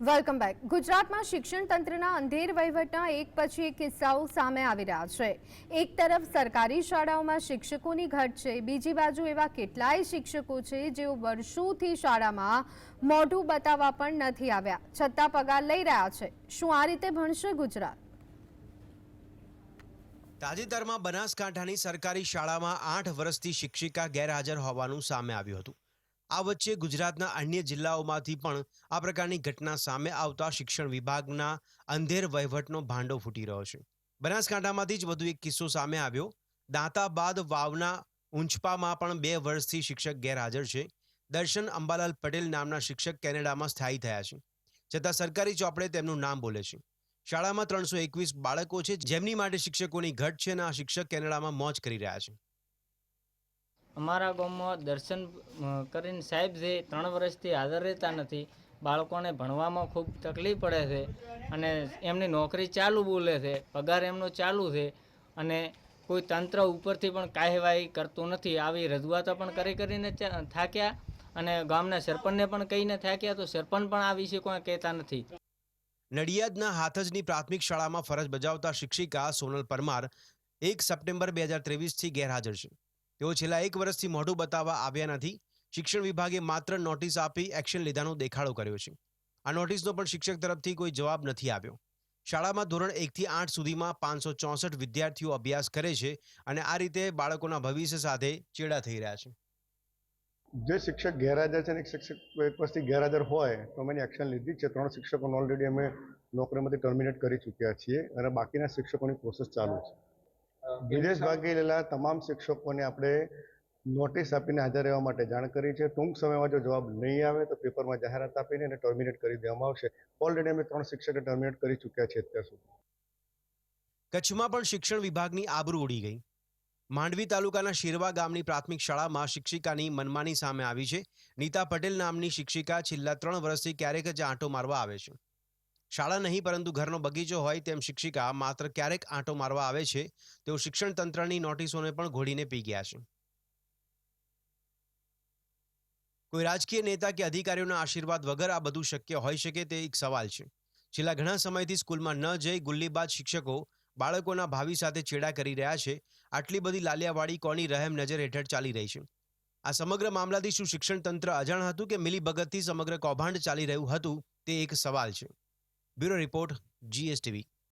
Welcome back ગુજરાતમાં શિક્ષણ તંત્રના અંધેર વહીવટના એક પછી એક કિસ્સાઓ સામે આવી રહ્યા છે. એક તરફ સરકારી શાળાઓમાં શિક્ષકોની ઘટ છે. બીજી બાજુ એવા કેટલાય શિક્ષકો છે જેઓ વર્ષોથી શાળામાં મોઢું બતાવવા પણ નથી આવ્યા. છતાં પગાર લઈ રહ્યા છે. શું આ રીતે ભણશે ગુજરાત? તાજેતરમાં બનાસકાંઠાની સરકારી શાળામાં આઠ વર્ષથી શિક્ષિકા ગેરહાજર હોવાનું સામે આવ્યું હતું. આ વચ્ચે ગુજરાતના અન્ય જિલ્લાઓમાંથી પણ આ પ્રકારની ઘટના સામે આવતા શિક્ષણ વિભાગના અંધેર વહીવટનો ભાંડો ફૂટી રહ્યો છે. બનાસકાંઠામાંથી જ વધુ એક કિસ્સો સામે આવ્યો. દાંતા બાદ વાવના ઊંચપામાં પણ બે વર્ષથી શિક્ષક ગેરહાજર છે. દર્શન અંબાલાલ પટેલ નામના શિક્ષક કેનેડામાં સ્થાયી થયા છે. છતાં સરકારી ચોપડે તેમનું નામ બોલે છે. શાળામાં ત્રણસો એકવીસ બાળકો છે. જેમની માટે શિક્ષકોની ઘટ છે અને આ શિક્ષક કેનેડામાં મોજ કરી રહ્યા છે. અમારા ગામમાં દર્શન કરીને સાહેબ જે ત્રણ વર્ષથી હાજર રહેતા નથી, બાળકોને ભણવામાં ખૂબ તકલીફ પડે છે અને એમની નોકરી ચાલુ બોલે છે, પગાર એમનો ચાલુ છે અને કોઈ તંત્ર ઉપરથી પણ કાર્યવાહી કરતું નથી. આવી રજૂઆતો પણ કરી કરીને થાક્યા અને ગામના સરપંચને પણ કહીને થાક્યા તો સરપંચ પણ આ વિશે કોઈ કહેતા નથી. નડિયાદના હાથજની પ્રાથમિક શાળામાં ફરજ બજાવતા શિક્ષિકા સોનલ પરમાર એક સપ્ટેમ્બર બે હજાર ત્રેવીસથી ગેરહાજર છે. તેઓ છેલ્લા એક વર્ષથી મોઢું બતાવવા આવ્યા નથી. શિક્ષણ વિભાગે માત્ર નોટિસ આપી એક્શન લીધાનો દેખાડો કર્યો છે. આ નોટિસનો પણ શિક્ષક તરફથી કોઈ જવાબ નથી આવ્યો. શાળામાં ધોરણ એકથી આઠ સુધીમાં પાંચસો ચોસઠ વિદ્યાર્થીઓ અભ્યાસ કરે છે અને આ રીતે બાળકોના ભવિષ્ય સાથે ચેડા થઈ રહ્યા છે. જે શિક્ષક ગેરહાજર છે અને શિક્ષક એક વર્ષથી ગેરહાજર હોય, તો અમે એક્શન લીધી છે. ત્રણ શિક્ષકોને ઓલરેડી અમે નોકરીમાંથી ટર્મિનેટ કરી ચૂક્યા છીએ અને બાકીના શિક્ષકોની પ્રોસેસ ચાલુ છે. વિદેશ ભાગી લેલા તમામ શિક્ષકોને આપણે નોટિસ આપીને હાજર રહેવા માટે જાણ કરી છે. ટૂંક સમયમાં જો જવાબ નહીં આવે તો પેપરમાં જાહેરાત આપીને એને ટર્મિનેટ કરી દેવામાં આવશે. ઓલરેડી અમે ત્રણ શિક્ષકને ટર્મિનેટ કરી ચૂક્યા છીએ અત્યાર સુધી. કચ્છમાં પણ શિક્ષણ વિભાગની આબરૂ ઉડી ગઈ. માંડવી તાલુકાના શિરવા ગામની પ્રાથમિક શાળામાં શિક્ષિકાની મનમાની સામે આવી છે. નીતા પટેલ નામની શિક્ષિકા છેલ્લા ત્રણ વર્ષથી ક્યારેક જ આંટો મારવા આવે છે. શાળા નહીં, પરંતુ ઘરનો બગીચો હોય તેમ શિક્ષિકા માત્ર ક્યારેક આંટો મારવા આવે છે. તેઓ શિક્ષણ તંત્રની નોટિસોને પણ ઘોડીને પી ગયા છે. કોઈ રાજકીય નેતા કે અધિકારીઓના આશીર્વાદ વગર આ બધું શક્ય હોઈ શકે તે એક સવાલ છે. છેલ્લા ઘણા સમયથી સ્કૂલમાં ન જઈ ગુલ્લીબાજ શિક્ષકો બાળકોના ભાવિ સાથે ચેડા કરી રહ્યા છે. આટલી બધી લાલિયાવાડી કોની રહેમ નજર હેઠળ ચાલી રહી છે? આ સમગ્ર મામલાથી શું શિક્ષણ તંત્ર અજાણ હતું કે મિલીભગતથી સમગ્ર કૌભાંડ ચાલી રહ્યું હતું? તે એક સવાલ છે. Bureau Report, GSTB.